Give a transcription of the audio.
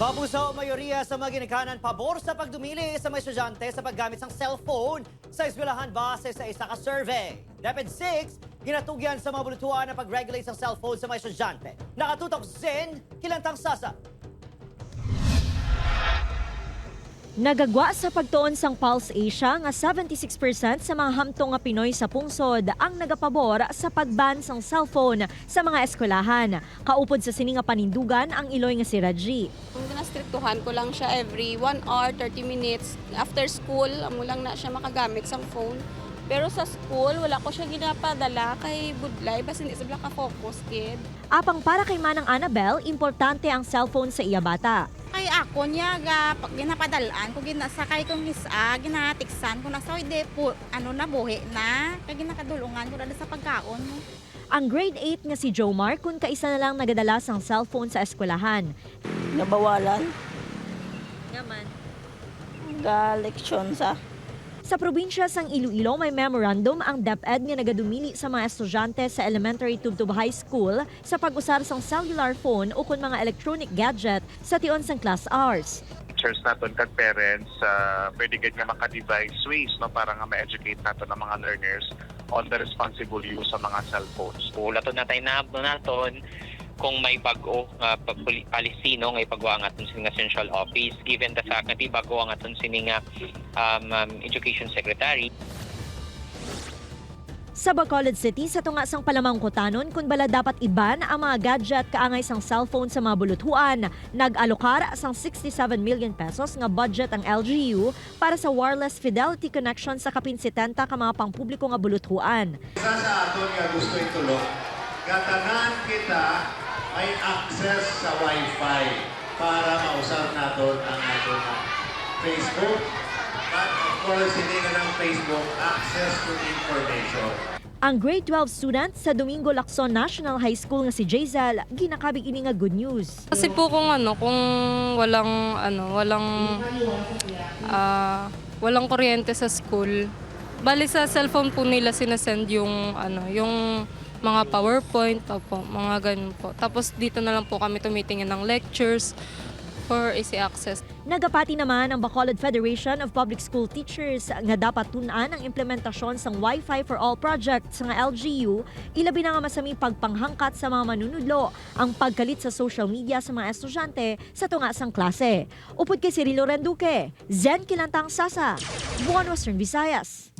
Pabusa o mayoriya sa mga ginikanan pabor sa pagdumili sa mga estudyante sa paggamit ng cellphone sa eskwelahan base sa isa ka survey. DepEd 6, ginatugyan sa mga bulutuan na pag-regulate ng cellphone sa mga estudyante. Nakatutok Zen, Kilantang Sasa. Nagagwa sa pagtuon sang Pulse Asia nga 76% sa mga hamtong nga Pinoy sa pungsod ang nagapabor sa pagban sang cellphone sa mga eskwelahan. Kaupod sa sini nga panindugan ang iloy nga si Raji. Kung ginastriktuhan ko lang siya every 1 hour, 30 minutes. After school, amo lang na siya makagamit sa phone. Pero sa school, wala ko siya ginapadala kay Budlay. Basta hindi sila ka-focus, kid. Apang para kay Manang Annabel, importante ang cellphone sa iya bata. Kay ako niya ga pag ginapadalaan ko ginasakay kong isa ginatiksan ko na so hindi po ano na buhi na kay ginakadulungan ko dada sa pagkaon mo. Ang grade 8 nga si Jomar kung kaisa na lang nagadala sang cellphone sa eskwelahan. nabawalan Naman. ga leksyon sa Sa probinsya sang Iloilo may memorandum ang DepEd nga nagadumili sa mga estudyante sa elementary tubtub high school sa pag-usar sang cellular phone o kun mga electronic gadget sa tion sang class hours. teachers naton kag parents uh, pwede gid nga maka-devise ways no para nga ma-educate naton ang mga learners on the responsible use sa mga cellphones. Ulaton na tayo na naton kung may bago nga uh, palisino nga ipagawa ang aton sining central office given the fact nga di bago ang aton sining nga, um, um, education secretary Sa Bacolod City, sa tunga sang palamangkutanon kung bala dapat iban ang mga gadget kaangay sang cellphone sa mga buluthuan. Nag-alokar sang 67 million pesos nga budget ang LGU para sa wireless fidelity connection sa kapin 70 ka mga pangpubliko nga buluthuan. Isa sa ato nga gusto itulong, gatanan kita may access sa Wi-Fi para mausap naton ang ato Facebook. But of course, hindi na ng Facebook access to information. Ang grade 12 student sa Domingo Lacson National High School nga si Jazel, ginakabig ini nga good news. Kasi po kung ano, kung walang ano, walang ah, walang kuryente sa school, bali sa cellphone po nila sinasend yung ano, yung mga PowerPoint, opo, mga ganun po. Tapos dito na lang po kami tumitingin ng lectures for easy access. Nagapati naman ang Bacolod Federation of Public School Teachers nga dapat tunan ang implementasyon sang Wi-Fi for All project sa LGU, ilabi na nga masami pagpanghangkat sa mga manunudlo ang pagkalit sa social media sa mga estudyante sa tunga sang klase. Upod kay Cirilo Renduque, Zen Kilantang Sasa, Buwan Western Visayas.